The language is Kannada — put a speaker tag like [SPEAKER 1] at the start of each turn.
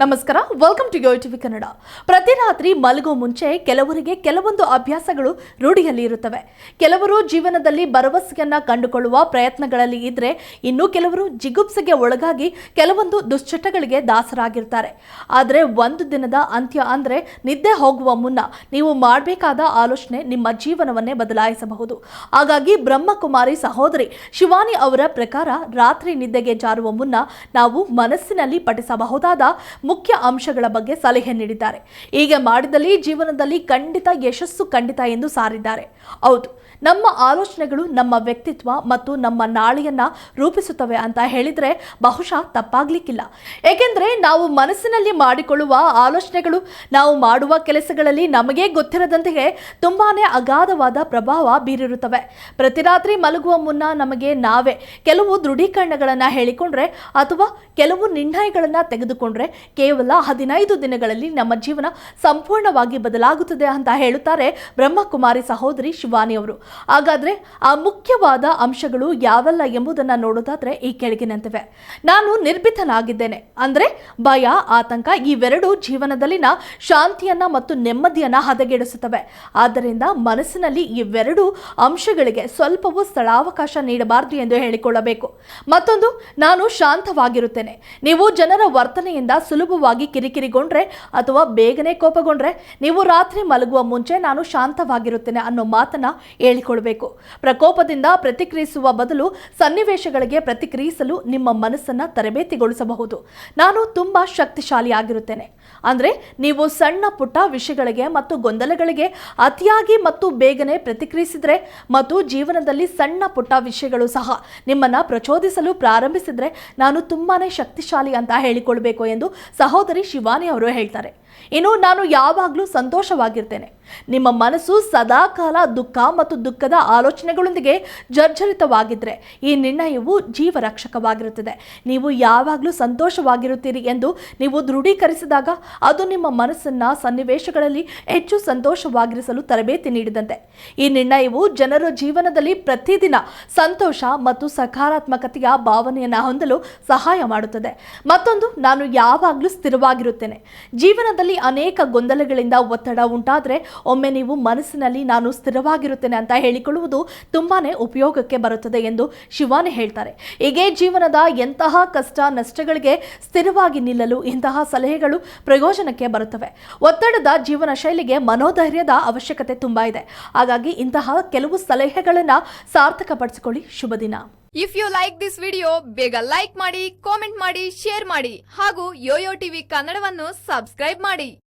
[SPEAKER 1] ನಮಸ್ಕಾರ welcome to Yo TV Kannada ಪ್ರತಿ ರಾತ್ರಿ ಮಲಗೋ ಮುಂಚೆ ಕೆಲವರಿಗೆ ಕೆಲವೊಂದು ಅಭ್ಯಾಸಗಳು ರೂಢಿಯಲ್ಲಿ ಇರುತ್ತವೆ. ಕೆಲವರು ಜೀವನದಲ್ಲಿ ಭರವಸೆಯನ್ನ ಕಂಡುಕೊಳ್ಳುವ ಪ್ರಯತ್ನಗಳಲ್ಲಿ ಇದ್ರೆ ಇನ್ನು ಕೆಲವರು ಜಿಗುಪ್ಸೆಗೆ ಒಳಗಾಗಿ ಕೆಲವೊಂದು ದುಶ್ಚಟಗಳಿಗೆ ದಾಸರಾಗಿರ್ತಾರೆ. ಆದರೆ ಒಂದು ದಿನದ ಅಂತ್ಯ ಅಂದರೆ ನಿದ್ದೆ ಹೋಗುವ ಮುನ್ನ ನೀವು ಮಾಡಬೇಕಾದ ಆಲೋಚನೆ ನಿಮ್ಮ ಜೀವನವನ್ನೇ ಬದಲಾಯಿಸಬಹುದು. ಹಾಗಾಗಿ ಬ್ರಹ್ಮಕುಮಾರಿ ಸಹೋದರಿ ಶಿವಾನಿ ಅವರ ಪ್ರಕಾರ ರಾತ್ರಿ ನಿದ್ದೆಗೆ ಜಾರುವ ಮುನ್ನ ನಾವು ಮನಸ್ಸಿನಲ್ಲಿ ಪಠಿಸಬಹುದಾದ ಮುಖ್ಯ ಅಂಶಗಳ ಬಗ್ಗೆ ಸಲಹೆ ನೀಡಿದ್ದಾರೆ. ಹೀಗೆ ಮಾಡಿದಲ್ಲಿ ಜೀವನದಲ್ಲಿ ಖಂಡಿತ ಯಶಸ್ಸು ಖಂಡಿತ ಎಂದು ಸಾರಿದ್ದಾರೆ. ಹೌದು, ನಮ್ಮ ಆಲೋಚನೆಗಳು ನಮ್ಮ ವ್ಯಕ್ತಿತ್ವ ಮತ್ತು ನಮ್ಮ ನಾಳೆಯನ್ನ ರೂಪಿಸುತ್ತವೆ ಅಂತ ಹೇಳಿದ್ರೆ ಬಹುಶಃ ತಪ್ಪಾಗ್ಲಿಕ್ಕಿಲ್ಲ. ಏಕೆಂದ್ರೆ ನಾವು ಮನಸ್ಸಿನಲ್ಲಿ ಮಾಡಿಕೊಳ್ಳುವ ಆಲೋಚನೆಗಳು, ನಾವು ಮಾಡುವ ಕೆಲಸಗಳಲ್ಲಿ ನಮಗೆ ಗೊತ್ತಿರದಂತೆಯೇ ತುಂಬಾನೇ ಅಗಾಧವಾದ ಪ್ರಭಾವ ಬೀರಿರುತ್ತವೆ. ಪ್ರತಿ ರಾತ್ರಿ ಮಲಗುವ ಮುನ್ನ ನಮಗೆ ನಾವೇ ಕೆಲವು ದೃಢೀಕರಣಗಳನ್ನ ಹೇಳಿಕೊಂಡ್ರೆ ಅಥವಾ ಕೆಲವು ನಿರ್ಣಯಗಳನ್ನ ತೆಗೆದುಕೊಂಡ್ರೆ ಕೇವಲ ಹದಿನೈದು ದಿನಗಳಲ್ಲಿ ನಮ್ಮ ಜೀವನ ಸಂಪೂರ್ಣವಾಗಿ ಬದಲಾಗುತ್ತದೆ ಅಂತ ಹೇಳುತ್ತಾರೆ ಬ್ರಹ್ಮಕುಮಾರಿ ಸಹೋದರಿ ಶಿವಾನಿ ಅವರು. ಹಾಗಾದ್ರೆ ಆ ಮುಖ್ಯವಾದ ಅಂಶಗಳು ಯಾವೆಲ್ಲ ಎಂಬುದನ್ನು ನೋಡೋದಾದ್ರೆ ಈ ಕೆಳಗಿನಂತಿವೆ. ನಾನು ನಿರ್ಭೀತನಾಗಿದ್ದೇನೆ ಅಂದ್ರೆ ಭಯ, ಆತಂಕ ಇವೆರಡು ಜೀವನದಲ್ಲಿನ ಶಾಂತಿಯನ್ನ ಮತ್ತು ನೆಮ್ಮದಿಯನ್ನ ಹದಗೆಡಿಸುತ್ತವೆ. ಆದ್ದರಿಂದ ಮನಸ್ಸಿನಲ್ಲಿ ಇವೆರಡು ಅಂಶಗಳಿಗೆ ಸ್ವಲ್ಪವೂ ಸ್ಥಳಾವಕಾಶ ನೀಡಬಾರದು ಎಂದು ಹೇಳಿಕೊಳ್ಳಬೇಕು. ಮತ್ತೊಂದು, ನಾನು ಶಾಂತವಾಗಿರುತ್ತೇನೆ. ನೀವು ಜನರ ವರ್ತನೆಯಿಂದ ಸುಲಭವಾಗಿ ಕಿರಿಕಿರಿಗೊಂಡ್ರೆ ಅಥವಾ ಬೇಗನೆ ಕೋಪಗೊಂಡ್ರೆ ನೀವು ರಾತ್ರಿ ಮಲಗುವ ಮುಂಚೆ ನಾನು ಶಾಂತವಾಗಿರುತ್ತೇನೆ ಅನ್ನೋ ಮಾತನ್ನ ಹೇಳಿಕೊಳ್ಬೇಕು. ಪ್ರಕೋಪದಿಂದ ಪ್ರತಿಕ್ರಿಯಿಸುವ ಬದಲು ಸನ್ನಿವೇಶಗಳಿಗೆ ಪ್ರತಿಕ್ರಿಯಿಸಲು ನಿಮ್ಮ ಮನಸ್ಸನ್ನ ತರಬೇತಿಗೊಳಿಸಬಹುದು. ನಾನು ತುಂಬಾ ಶಕ್ತಿಶಾಲಿಯಾಗಿರುತ್ತೇನೆ. ಅಂದ್ರೆ ನೀವು ಸಣ್ಣ ಪುಟ್ಟ ವಿಷಯಗಳಿಗೆ ಮತ್ತು ಗೊಂದಲಗಳಿಗೆ ಅತಿಯಾಗಿ ಮತ್ತು ಬೇಗನೆ ಪ್ರತಿಕ್ರಿಯಿಸಿದ್ರೆ ಮತ್ತು ಜೀವನದಲ್ಲಿ ಸಣ್ಣ ಪುಟ್ಟ ವಿಷಯಗಳು ಸಹ ನಿಮ್ಮನ್ನ ಪ್ರಚೋದಿಸಲು ಪ್ರಾರಂಭಿಸಿದ್ರೆ ನಾನು ತುಂಬಾನೇ ಶಕ್ತಿಶಾಲಿ ಅಂತ ಹೇಳಿಕೊಳ್ಬೇಕು ಎಂದು ಸಹೋದರಿ ಶಿವಾನಿ ಅವರು ಹೇಳ್ತಾರೆ ಇನ್ನು ನಾನು ಯಾವಾಗಲೂ ಸಂತೋಷವಾಗಿರ್ತೇನೆ. ನಿಮ್ಮ ಮನಸ್ಸು ಸದಾಕಾಲ ದುಃಖ ಮತ್ತು ದುಃಖದ ಆಲೋಚನೆಗಳೊಂದಿಗೆ ಜರ್ಜರಿತವಾಗಿದ್ದರೆ ಈ ನಿರ್ಣಯವು ಜೀವರಕ್ಷಕವಾಗಿರುತ್ತದೆ. ನೀವು ಯಾವಾಗಲೂ ಸಂತೋಷವಾಗಿರುತ್ತೀರಿ ಎಂದು ನೀವು ದೃಢೀಕರಿಸಿದಾಗ ಅದು ನಿಮ್ಮ ಮನಸ್ಸನ್ನು ಸನ್ನಿವೇಶಗಳಲ್ಲಿ ಹೆಚ್ಚು ಸಂತೋಷವಾಗಿರಿಸಲು ತರಬೇತಿ ನೀಡಿದಂತೆ. ಈ ನಿರ್ಣಯವು ಜನರ ಜೀವನದಲ್ಲಿ ಪ್ರತಿದಿನ ಸಂತೋಷ ಮತ್ತು ಸಕಾರಾತ್ಮಕತೆಯ ಭಾವನೆಯನ್ನು ಹೊಂದಲು ಸಹಾಯ ಮಾಡುತ್ತದೆ. ಮತ್ತೊಂದು, ನಾನು ಯಾವಾಗಲೂ ಸ್ಥಿರವಾಗಿರುತ್ತೇನೆ. ಜೀವನದಲ್ಲಿ ಅನೇಕ ಗೊಂದಲಗಳಿಂದ ಒತ್ತಡ ಉಂಟಾದರೆ ಒಮ್ಮೆ ನೀವು ಮನಸ್ಸಿನಲ್ಲಿ ನಾನು ಸ್ಥಿರವಾಗಿರುತ್ತೇನೆ ಅಂತ ಹೇಳಿಕೊಳ್ಳುವುದು ತುಂಬಾನೇ ಉಪಯೋಗಕ್ಕೆ ಬರುತ್ತದೆ ಎಂದು ಶಿವಾನಿ ಹೇಳ್ತಾರೆ. ಹೀಗೆ ಜೀವನದ ಎಂತಹ ಕಷ್ಟ ನಷ್ಟಗಳಿಗೆ ಸ್ಥಿರವಾಗಿ ನಿಲ್ಲಲು ಇಂತಹ ಸಲಹೆಗಳು ಪ್ರಯೋಜನಕ್ಕೆ ಬರುತ್ತವೆ. ಒತ್ತಡದ ಜೀವನ ಶೈಲಿಗೆ ಮನೋಧೈರ್ಯದ ಅವಶ್ಯಕತೆ ತುಂಬಾ ಇದೆ. ಹಾಗಾಗಿ ಇಂತಹ ಕೆಲವು ಸಲಹೆಗಳನ್ನು ಸಾರ್ಥಕಪಡಿಸಿಕೊಳ್ಳಿ. ಶುಭ ದಿನ.
[SPEAKER 2] If you like this video ಬೇಗ ಲೈಕ್ ಮಾಡಿ ಕಾಮೆಂಟ್ ಮಾಡಿ ಶೇರ್ ಮಾಡಿ ಹಾಗೂ ಯೋಯೋ ಟಿವಿ ಕನ್ನಡವನ್ನು ಸಬ್ಸ್ಕ್ರೈಬ್ ಮಾಡಿ.